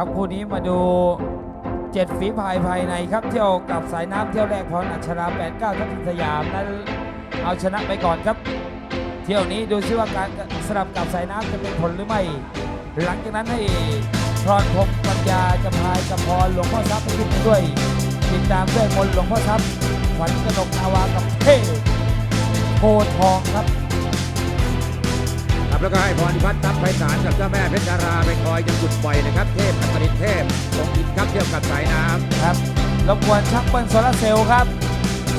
ครับคู่นี้มาดูเจ็ดฝีพายภายในครับเที่ยวกับสายน้ำเที่ยวแรกพรอัชรา89ทัพทิมสยามนั้นเอาชนะไปก่อนครับ เที่ยวนี้ดูซิว่าการสลับกับสายน้ำจะเป็นผลหรือไม่ หลังจากนั้นให้พรพงปัญญาจะพายกับพรหลวงพ่อทรัพย์ไปขึ้นไปด้วย ติดตามด้วยมนหลวงพ่อทรัพย์ขวัญกนกนาวากับเทพโพทองครับ ครับแล้วก็ให้พรพิพัฒน์ทัพไพศาลกับเจ้าแม่เพชรดาราไปคอยยังจุดปล่อยนะครับ เทพอัศริเทพลงอินครับเที่ยวกับสายน้ำครับรบกวนช่างเปิ้ลโซลาเซลล์ครับ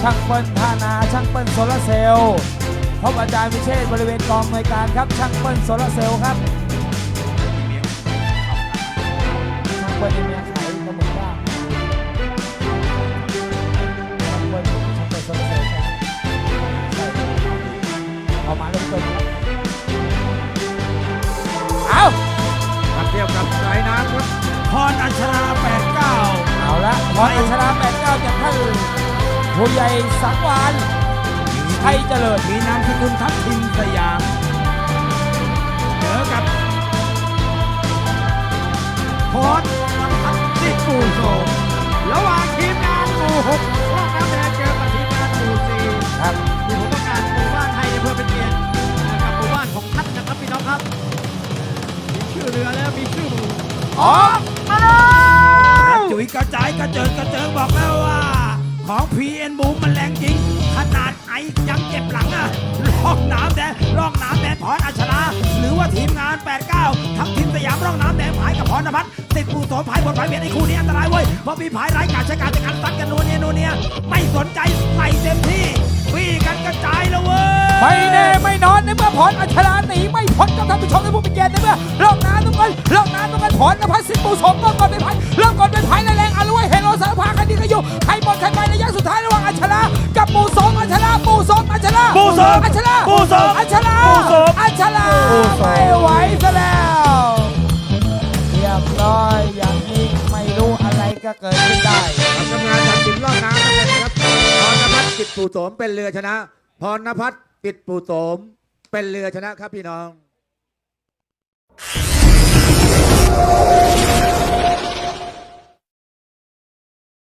ช่างเปิ้ลท่านาช่างเปิ้ลโซลาเซลล์พบอาจารย์วิเชษบริเวณกองหน่วยการครับช่างเปิ้ลโซลาเซลล์ครับช่างเปิ้ลเมียขายก็เหมือนว่าช่างเปิ้ลช่างเปิ้ลโซลาเซลล์ใช่เอามาเริ่มต้น พรอัชรา89 เอาละพรอัชรา89จากท่านผู้ใหญ่สังวานไทยเจริญมีนามสกุลทัพทิมสยามเจอกับพรนภัทรสิทธิ์ปู่โสมระหว่างทีมงานหมู่หกร่องน้ำแดงเจอกับทีมงานหมู่สี่ครับที่ผมต้องการหมู่บ้านให้เพื่อเป็นเกียรติกับหมู่บ้านของท่านนะครับพี่น้องครับ มีชื่อเรือแล้วมีชื่อหมู่ออกมาแล้ กระวจุยกระจายกระเจิงกระเจิงบอกแล้วว่า ของ PN บูมมันแรงจริง ขนาดไอยังเจ็บหลังอะร่องน้ำแดงร่องน้ำแดงพรอัชราหรือว่าทีมงาน 89 ทั้งทีมสยามร่องน้ำแดงผายกับพรณพัฒน์ติดปูโสมผายบทผายเบียดไอ้คู่นี้อันตรายเว้ยเพราะมีผายร้ายกาจใช้การจัดการซัดกันนัวเนียนัวเนียไม่สนใจใส่เต็มที่วี่กันกระจายแล้วเว้ย ไม่แน่ไม่นอนในเมื่อผลอัชราหนีไม่พ้นกับท่านผู้ชมและผู้เป็นเกียรติในเมื่อลำต้องกันผลนภัสสิทธิ์ปูสมเริ่มก่อนเป็นไผ่เริ่มก่อนเป็นไผ่แรงอารุยเฮโลสารพาคดีกันอยู่ใครหมดใครไประยะสุดท้ายระหว่างอัชรากับปูสมอัชราปูสมอัชราปูสมอัชราปูสมอัชราปูสมอัชราไม่ไหวซะแล้วเรียบร้อยอย่างนี้ไม่รู้อะไรก็เกิดขึ้นได้ทำงานตัดสินล่องน้ำนะครับพรณพัฒน์จิตปู่โสมเป็นเรือชนะพรณพัฒน์จิตปู่โสมเป็นเรือชนะครับพี่น้อง